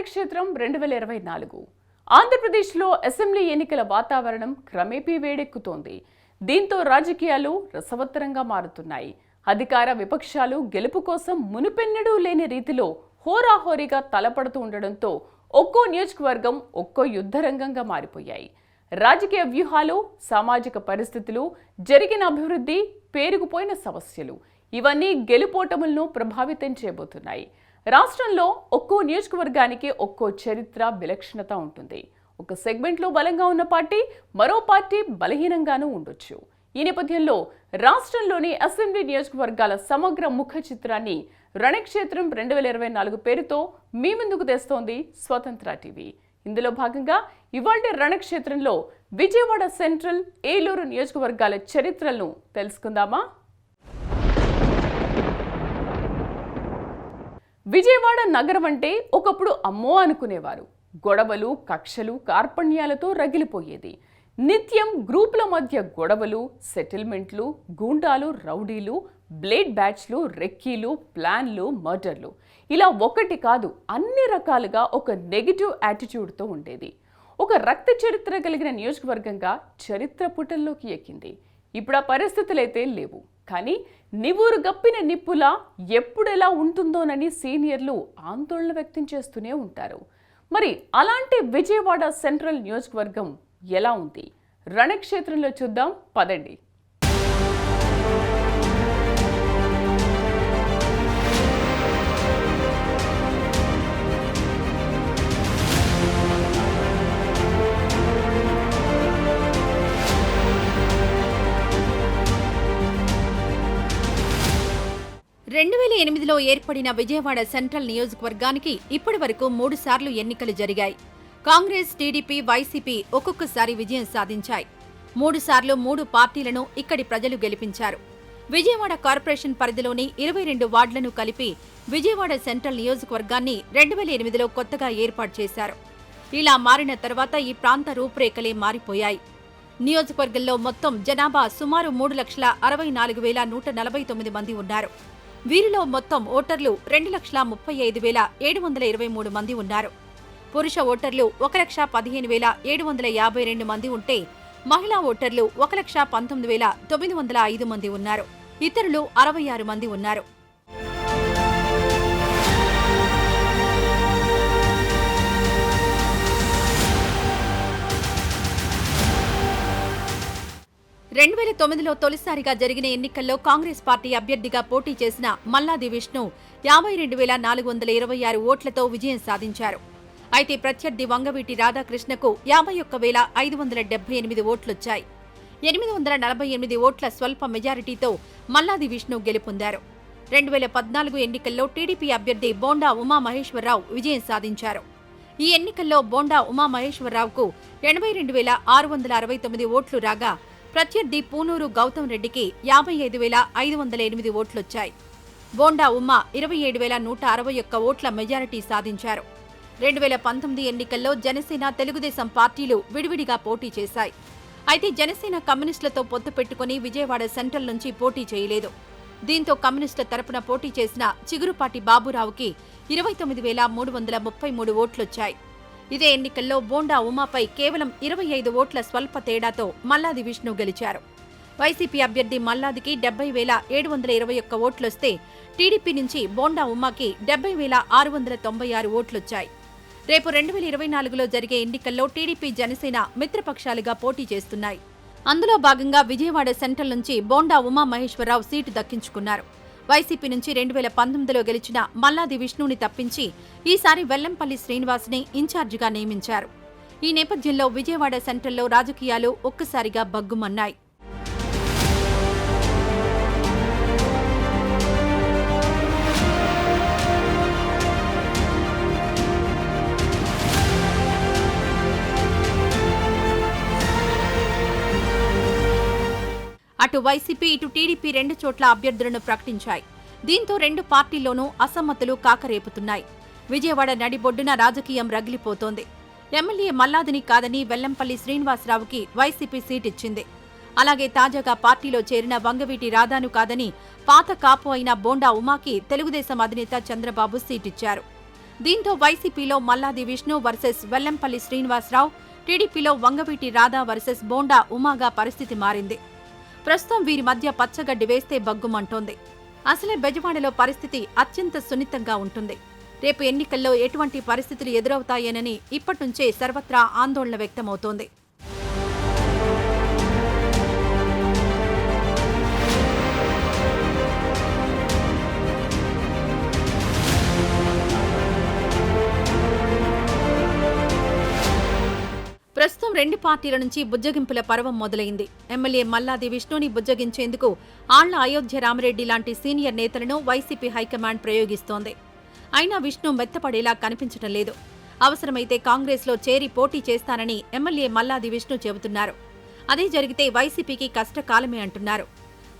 పుణ్యక్షేత్రం రెండు వేల ఇరవై నాలుగు. ఆంధ్రప్రదేశ్లో అసెంబ్లీ ఎన్నికల వాతావరణం క్రమేపీ వేడెక్కుతోంది. దీంతో రాజకీయాలు రసవత్తరంగా మారుతున్నాయి. అధికార విపక్షాలు గెలుపు కోసం మునుపెన్నడూ లేని రీతిలో హోరాహోరీగా తలపడుతూ ఉండడంతో ఒక్కో నియోజకవర్గం ఒక్కో యుద్ధరంగంగా మారిపోయాయి. రాజకీయ వ్యూహాలు సామాజిక పరిస్థితులు జరిగిన అభివృద్ధి పేరుకుపోయిన సమస్యలు ఇవన్నీ గెలుపోటములను ప్రభావితం చేయబోతున్నాయి. రాష్ట్రంలో ఒక్కో నియోజకవర్గానికి ఒక్కో చరిత్ర విలక్షణత ఉంటుంది. ఒక సెగ్మెంట్లో బలంగా ఉన్న పార్టీ మరో పార్టీ బలహీనంగానూ ఉండొచ్చు. ఈ నేపథ్యంలో రాష్ట్రంలోని అసెంబ్లీ నియోజకవర్గాల సమగ్ర ముఖ చిత్రాన్ని రణక్షేత్రం రెండు వేల ఇరవై నాలుగు పేరుతో మీ ముందుకు తెస్తోంది స్వతంత్ర టీవీ. ఇందులో భాగంగా ఇవాళ రణక్షేత్రంలో విజయవాడ సెంట్రల్ ఏలూరు నియోజకవర్గాల చరిత్రలను తెలుసుకుందామా? విజయవాడ నగరం అంటే ఒకప్పుడు అమ్మో అనుకునేవారు. గొడవలు కక్షలు కార్పణ్యాలతో రగిలిపోయేది. నిత్యం గ్రూపుల మధ్య గొడవలు సెటిల్మెంట్లు గూండాలు రౌడీలు బ్లేడ్ బ్యాచ్లు రెక్కీలు ప్లాన్లు మర్డర్లు. ఇలా ఒకటి కాదు అన్ని రకాలుగా ఒక నెగిటివ్ యాటిట్యూడ్తో ఉండేది. ఒక రక్త చరిత్ర కలిగిన నియోజకవర్గంగా చరిత్ర పుటల్లోకి ఎక్కింది. ఇప్పుడు ఆ పరిస్థితులైతే లేవు. కానీ నివూరు గప్పిన నిప్పులా ఎప్పుడెలా ఉంటుందోనని సీనియర్లు ఆందోళన వ్యక్తం చేస్తూనే ఉంటారు. మరి అలాంటి విజయవాడ సెంట్రల్ నియోజకవర్గం ఎలా ఉంది? రణక్షేత్రంలో చూద్దాం. పదండి. రెండు వేల ఎనిమిదిలో ఏర్పడిన విజయవాడ సెంట్రల్ నియోజకవర్గానికి ఇప్పటి వరకు మూడు సార్లు ఎన్నికలు జరిగాయి. కాంగ్రెస్ టీడీపీ వైసీపీ ఒక్కొక్కసారి విజయం సాధించాయి. మూడు సార్లు మూడు పార్టీలను ఇక్కడి ప్రజలు గెలిపించారు. విజయవాడ కార్పొరేషన్ పరిధిలోని ఇరవై రెండు వార్డులను కలిపి విజయవాడ సెంట్రల్ నియోజకవర్గాన్ని రెండు వేల ఎనిమిదిలో కొత్తగా ఏర్పాటు చేశారు. ఇలా మారిన తర్వాత ఈ ప్రాంత రూపురేఖలే మారిపోయాయి. నియోజకవర్గంలో మొత్తం జనాభా సుమారు మూడు లక్షల అరవై నాలుగు వేల నూట నలభై తొమ్మిది మంది ఉన్నారు. వీరిలో మొత్తం ఓటర్లు రెండు లక్షల ముప్పై ఐదు వేల ఏడు వందల ఇరవై మూడు మంది ఉన్నారు. పురుష ఓటర్లు ఒక లక్ష పదిహేను వేల ఏడు వందల యాభై రెండు మంది ఉంటే మహిళా ఓటర్లు ఒక లక్ష పంతొమ్మిది వేల తొమ్మిది వందల ఐదు మంది ఉన్నారు. ఇతరులు అరవై ఆరు మంది ఉన్నారు. రెండు వేల తొమ్మిదిలో తొలిసారిగా జరిగిన ఎన్నికల్లో కాంగ్రెస్ పార్టీ అభ్యర్థిగా పోటీ చేసిన మల్లాది విష్ణు యాభై రెండు వేల నాలుగు వందల ఇరవై ఆరు ఓట్లతో విజయం సాధించారు. అయితే ప్రత్యర్థి వంగవీటి రాధాకృష్ణకు యాభై ఒక్క వేల ఐదు వందల డెబ్బై ఎనిమిది ఓట్లొచ్చాయి. ఎనిమిది వందల నలభై ఎనిమిది ఓట్ల స్వల్ప మెజారిటీతో మల్లాది విష్ణు గెలుపొందారు. రెండు వేల పద్నాలుగు ఎన్నికల్లో టీడీపీ అభ్యర్థి బోండా ఉమామహేశ్వరరావు విజయం సాధించారు. ఈ ఎన్నికల్లో బోండా ఉమామహేశ్వరరావుకు ఎనభై రెండు వేల ఆరు వందల అరవై తొమ్మిది ఓట్లు రాగా ప్రత్యర్థి పూనూరు గౌతమ్ రెడ్డికి యాభై ఐదు వేల ఐదు వందల ఎనిమిది ఓట్లొచ్చాయి. బోండా ఉమా ఇరవై ఏడు వేల నూట అరవై ఒక్క ఓట్ల మెజారిటీ సాధించారు. రెండు వేల పంతొమ్మిది ఎన్నికల్లో జనసేన తెలుగుదేశం పార్టీలు విడివిడిగా పోటీ చేశాయి. అయితే జనసేన కమ్యూనిస్టులతో పొత్తు పెట్టుకుని విజయవాడ సెంట్రల్ నుంచి పోటీ చేయలేదు. దీంతో కమ్యూనిస్టుల తరపున పోటీ చేసిన చిగురుపాటి బాబురావుకి ఇరవై తొమ్మిది వేల మూడు వందల ముప్పై మూడు ఓట్లొచ్చాయి. ఇదే ఎన్నికల్లో బోండా ఉమాపై కేవలం ఇరవై ఐదు ఓట్ల స్వల్ప తేడాతో మల్లాది విష్ణు గెలిచారు. వైసీపీ అభ్యర్థి మల్లాదికి డెబ్బై వేల ఏడు వందల ఇరవై ఒక్క ఓట్లొస్తే టీడీపీ నుంచి బోండా ఉమాకి డెబ్బై వేల ఆరు వందల తొంభై ఆరు ఓట్లొచ్చాయి. రేపు రెండు వేల ఇరవై నాలుగులో జరిగే ఎన్నికల్లో టీడీపీ జనసేన మిత్రపక్షాలుగా పోటీ చేస్తున్నాయి. అందులో భాగంగా విజయవాడ సెంట్రల్ నుంచి బోండా ఉమా మహేశ్వరరావు సీటు దక్కించుకున్నారు. వైసీపీ నుంచి రెండు వేల పంతొమ్మిదిలో గెలిచిన మల్లాది విష్ణుని తప్పించి ఈసారి వెల్లంపల్లి శ్రీనివాస్ని ఇన్ఛార్జిగా నియమించారు. ఈ నేపథ్యంలో విజయవాడ సెంట్రల్లో రాజకీయాలు ఒక్కసారిగా బగ్గుమన్నాయి. అటు వైసీపీ ఇటు టీడీపీ రెండు చోట్ల అభ్యర్థులను ప్రకటించాయి. దీంతో రెండు పార్టీల్లోనూ అసమ్మతులు కాకరేపుతున్నాయి. విజయవాడ నడిబొడ్డున రాజకీయం రగిలిపోతోంది. ఎమ్మెల్యే మల్లాదిని కాదని వెల్లంపల్లి శ్రీనివాసరావుకి వైసీపీ సీటిచ్చింది. అలాగే తాజాగా పార్టీలో చేరిన వంగవీటి రాధాను కాదని పాత కాపు అయిన బోండా ఉమాకి తెలుగుదేశం అధినేత చంద్రబాబు సీటిచ్చారు. దీంతో వైసీపీలో మల్లాది విష్ణు వర్సెస్ వెల్లంపల్లి శ్రీనివాసరావు టీడీపీలో వంగవీటి రాధా వర్సెస్ బోండా ఉమాగా పరిస్థితి మారింది. ప్రస్తుతం వీరి మధ్య పచ్చగడ్డి వేస్తే బగ్గుమంటోంది. అసలే బెజవాడలో పరిస్థితి అత్యంత సున్నితంగా ఉంటుంది. రేపు ఎన్నికల్లో ఎటువంటి పరిస్థితులు ఎదురవుతాయేనని ఇప్పటినుంచే సర్వత్రా ఆందోళన వ్యక్తమవుతోంది. ప్రస్తుతం రెండు పార్టీల నుంచి బుజ్జగింపుల పర్వం మొదలైంది. ఎమ్మెల్యే మల్లాది విష్ణుని బుజ్జగించేందుకు ఆళ్ళ అయోధ్య రామరెడ్డి లాంటి సీనియర్ నేతలను వైసీపీ హైకమాండ్ ప్రయోగిస్తోంది. అయినా విష్ణు మెత్తపడేలా కనిపించడం లేదు. అవసరమైతే కాంగ్రెస్లో చేరి పోటీ చేస్తానని ఎమ్మెల్యే మల్లాది విష్ణు చెబుతున్నారు. అదే జరిగితే వైసీపీకి కష్టకాలమే అంటున్నారు.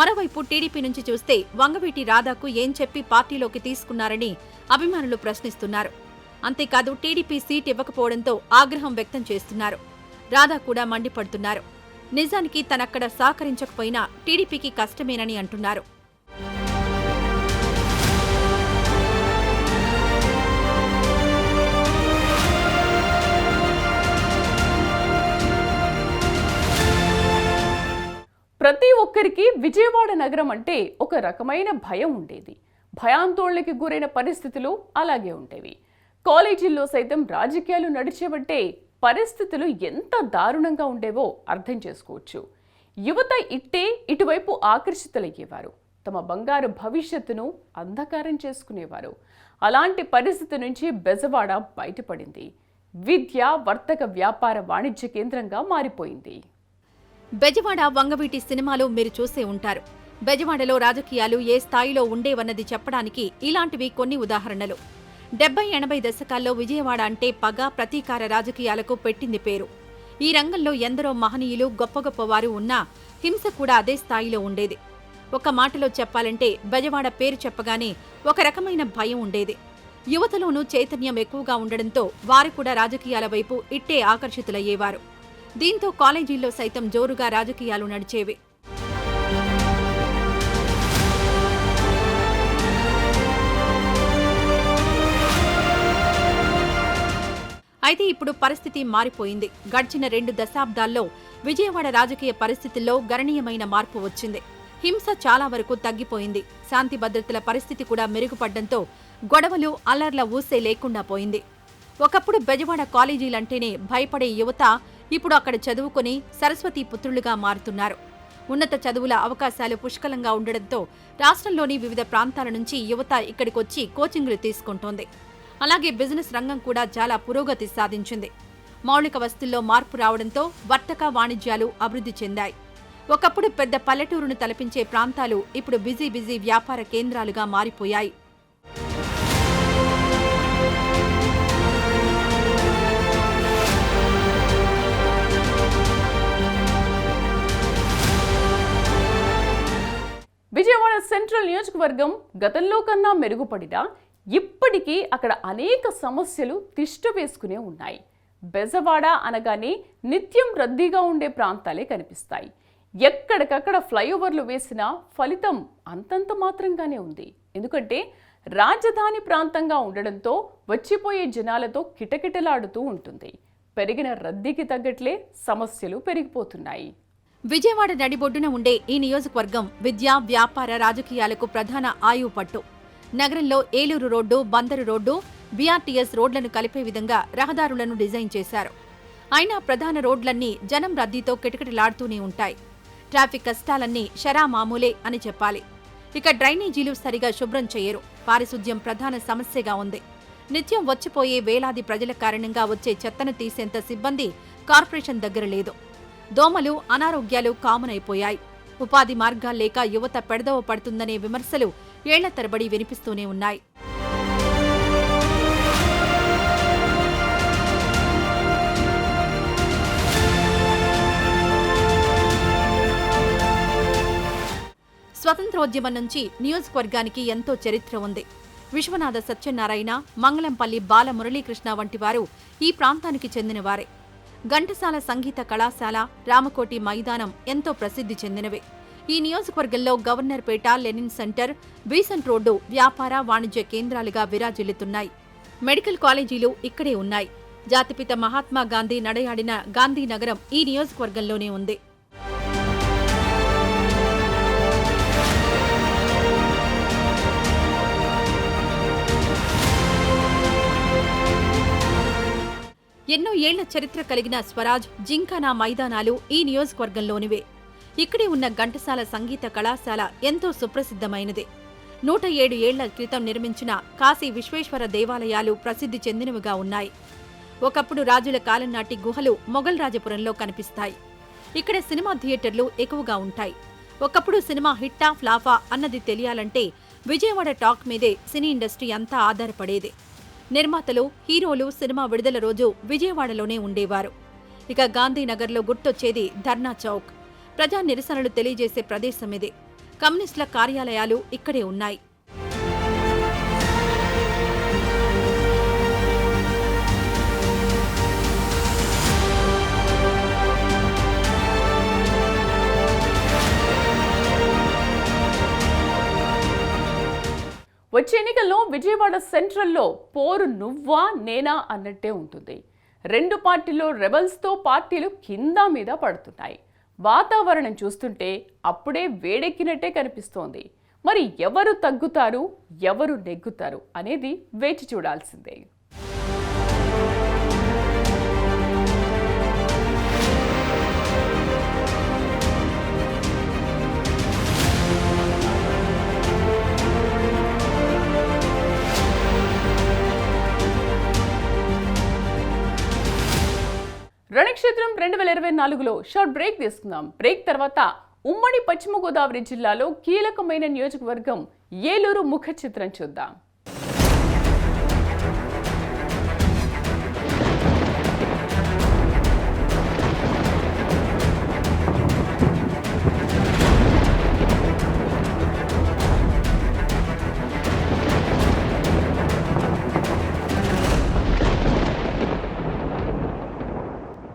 మరోవైపు టీడీపీ నుంచి చూస్తే వంగవీటి రాధాకు ఏం చెప్పి పార్టీలోకి తీసుకున్నారని అభిమానులు ప్రశ్నిస్తున్నారు. అంతేకాదు టీడీపీ సీట్ ఇవ్వకపోవడంతో ఆగ్రహం వ్యక్తం చేస్తున్నారు. రాధా కూడా మండిపడుతున్నారు. నిజానికి తనక్కడ సహకరించకపోయినా టీడీపీకి కష్టమేనని అంటున్నారు. ప్రతి ఒక్కరికి విజయవాడ నగరం అంటే ఒక రకమైన భయం ఉండేది. భయాందోళనకి గురైన పరిస్థితులు అలాగే ఉండేవి. కాలేజీల్లో సైతం రాజకీయాలు నడిచేవంటే పరిస్థితులు ఎంత దారుణంగా ఉండేవో అర్థం చేసుకోవచ్చు. యువత ఇట్టే ఇటువైపు ఆకర్షితులయ్యేవారు. తమ బంగారు భవిష్యత్తును అంధకారం చేసుకునేవారు. అలాంటి పరిస్థితి నుంచి బెజవాడ బయటపడింది. విద్య వర్తక వ్యాపార వాణిజ్య కేంద్రంగా మారిపోయింది. బెజవాడ వంగవీటి సినిమాలో మీరు చూసే ఉంటారు. బెజవాడలో రాజకీయాలు ఏ స్థాయిలో ఉండేవన్నది చెప్పడానికి ఇలాంటివి కొన్ని ఉదాహరణలు. డెబ్బై ఎనభై దశకాల్లో విజయవాడ అంటే పగ ప్రతీకార రాజకీయాలకు పెట్టింది పేరు. ఈ రంగంలో ఎందరో మహనీయులు గొప్ప గొప్ప వారు ఉన్నా హింస కూడా అదే స్థాయిలో ఉండేది. ఒక మాటలో చెప్పాలంటే బెజవాడ పేరు చెప్పగానే ఒక రకమైన భయం ఉండేది. యువతలోనూ చైతన్యం ఎక్కువగా ఉండడంతో వారు కూడా రాజకీయాల వైపు ఇట్టే ఆకర్షితులయ్యేవారు. దీంతో కాలేజీల్లో సైతం జోరుగా రాజకీయాలు నడిచేవి. అయితే ఇప్పుడు పరిస్థితి మారిపోయింది. గడిచిన రెండు దశాబ్దాల్లో విజయవాడ రాజకీయ పరిస్థితుల్లో గణనీయమైన మార్పు వచ్చింది. హింస చాలా వరకు తగ్గిపోయింది. శాంతి భద్రతల పరిస్థితి కూడా మెరుగుపడడంతో గొడవలు అల్లర్ల ఊసే లేకుండా పోయింది. ఒకప్పుడు బెజవాడ కాలేజీలంటేనే భయపడే యువత ఇప్పుడు అక్కడ చదువుకొని సరస్వతి పుత్రులుగా మారుతున్నారు. ఉన్నత చదువుల అవకాశాలు పుష్కలంగా ఉండడంతో రాష్ట్రంలోని వివిధ ప్రాంతాల నుంచి యువత ఇక్కడికొచ్చి కోచింగ్లు తీసుకుంటోంది. అలాగే బిజినెస్ రంగం కూడా చాలా పురోగతి సాధించింది. మౌలిక వస్తుల్లో మార్పు రావడంతో వర్తక వాణిజ్యాలు అభివృద్ధి చెందాయి. ఒకప్పుడు పెద్ద పల్లెటూరును తలపించే ప్రాంతాలు ఇప్పుడు బిజీ బిజీ వ్యాపార కేంద్రాలుగా మారిపోయాయి. విజయవాడ సెంట్రల్ నియోజకవర్గం గతంలో కన్నా మెరుగుపడిన ఇప్పటికీ అక్కడ అనేక సమస్యలు తిష్ట వేసుకునే ఉన్నాయి. బెజవాడ అనగానే నిత్యం రద్దీగా ఉండే ప్రాంతాలే కనిపిస్తాయి. ఎక్కడికక్కడ ఫ్లైఓవర్లు వేసినా ఫలితం అంతంత మాత్రంగానే ఉంది. ఎందుకంటే రాజధాని ప్రాంతంగా ఉండడంతో వచ్చిపోయే జనాలతో కిటకిటలాడుతూ ఉంటుంది. పెరిగిన రద్దీకి తగ్గట్లే సమస్యలు పెరిగిపోతున్నాయి. విజయవాడ నడిబొడ్డున ఉండే ఈ నియోజకవర్గం విద్య వ్యాపార రాజకీయాలకు ప్రధాన ఆయువు పట్టు. నగరంలో Eluru road Bandar road BRTS రోడ్లను కలిపే విధంగా రహదారులను డిజైన్ చేశారు. అయినా ప్రధాన రోడ్లన్నీ జనం రద్దీతో కిటకిటలాడుతూనే ఉంటాయి. ట్రాఫిక్ కష్టాలన్నీ షరా మామూలే అని చెప్పాలి. ఇక డ్రైనేజీలు సరిగా శుభ్రం చేయరు. పారిశుద్ధ్యం ప్రధాన సమస్యగా ఉంది. నిత్యం వచ్చిపోయే వేలాది ప్రజల కారణంగా వచ్చే చెత్తను తీసేంత సిబ్బంది కార్పొరేషన్ దగ్గర లేదు. దోమలు అనారోగ్యాలు కామన్ అయిపోయాయి ఉపాధి మార్గాల్లేక యువత పెడదవ పడుతుందనే విమర్శలు ఏళ్ళ తరబడి వినిపిస్తూనే ఉన్నాయి. స్వతంత్రోద్యమం నుంచి నియోజకవర్గానికి ఎంతో చరిత్ర ఉంది. విశ్వనాథ సత్యనారాయణ మంగళంపల్లి బాల మురళీకృష్ణ వంటి వారు ఈ ప్రాంతానికి చెందినవారే ఘంటసాల సంగీత కళాశాల రామకోటి మైదానం ఎంతో ప్రసిద్ధి చెందినవే. ఈ నియోజకవర్గంలో Governorpet Lenin centre Besant road వ్యాపార వాణిజ్య కేంద్రాలుగా విరాజిల్లుతున్నాయి. మెడికల్ కాలేజీలు ఇక్కడే ఉన్నాయి. జాతిపిత మహాత్మా గాంధీ నడయాడిన గాంధీనగరం ఈ నియోజకవర్గంలోనే ఉంది. ఎన్నో ఏళ్ళ చరిత్ర కలిగిన స్వరాజ్ జింకానా మైదానాలు ఈ నియోజకవర్గంలోనివే. ఇక్కడే ఉన్న ఘంటసాల సంగీత కళాశాల ఎంతో సుప్రసిద్ధమైనది. నూట ఏడు ఏళ్ళ క్రితం నిర్మించిన కాశీ విశ్వేశ్వర దేవాలయాలు ప్రసిద్ధి చెందినవిగా ఉన్నాయి. ఒకప్పుడు రాజుల కాలం నాటి గుహలు మొఘల్ రాజపురంలో కనిపిస్తాయి. ఇక్కడ సినిమా థియేటర్లు ఎక్కువగా ఉంటాయి. ఒకప్పుడు సినిమా హిట్టా ఫ్లాఫా అన్నది తెలియాలంటే విజయవాడ టాక్ మీదే సినీ ఇండస్ట్రీ అంతా ఆధారపడేది. నిర్మాతలు హీరోలు సినిమా విడుదల రోజు విజయవాడలోనే ఉండేవారు. ఇక గాంధీనగర్లో గుర్తొచ్చేది ధర్నా చౌక్. ప్రజా నిరసనలు తెలియజేసే ప్రదేశం ఇది. కమ్యూనిస్టుల కార్యాలయాలు ఇక్కడే ఉన్నాయి. వచ్చే ఎన్నికల్లో విజయవాడ సెంట్రల్లో పోరు నువ్వా నేనా అన్నట్టే ఉంటుంది. రెండు పార్టీల్లో రెబల్స్తో పార్టీలు కింద మీద పడుతున్నాయి. వాతావరణం చూస్తుంటే అప్పుడే వేడెక్కినట్టే కనిపిస్తోంది. మరి ఎవరు తగ్గుతారు? ఎవరు నెగ్గుతారు? అనేది వేచి చూడాల్సిందే. రెండు వేల ఇరవై నాలుగులో షార్ట్ బ్రేక్ తీసుకుందాం. బ్రేక్ తర్వాత ఉమ్మడి పశ్చిమ గోదావరి జిల్లాలో కీలకమైన నియోజకవర్గం ఏలూరు ముఖ చిత్రం చూద్దాం.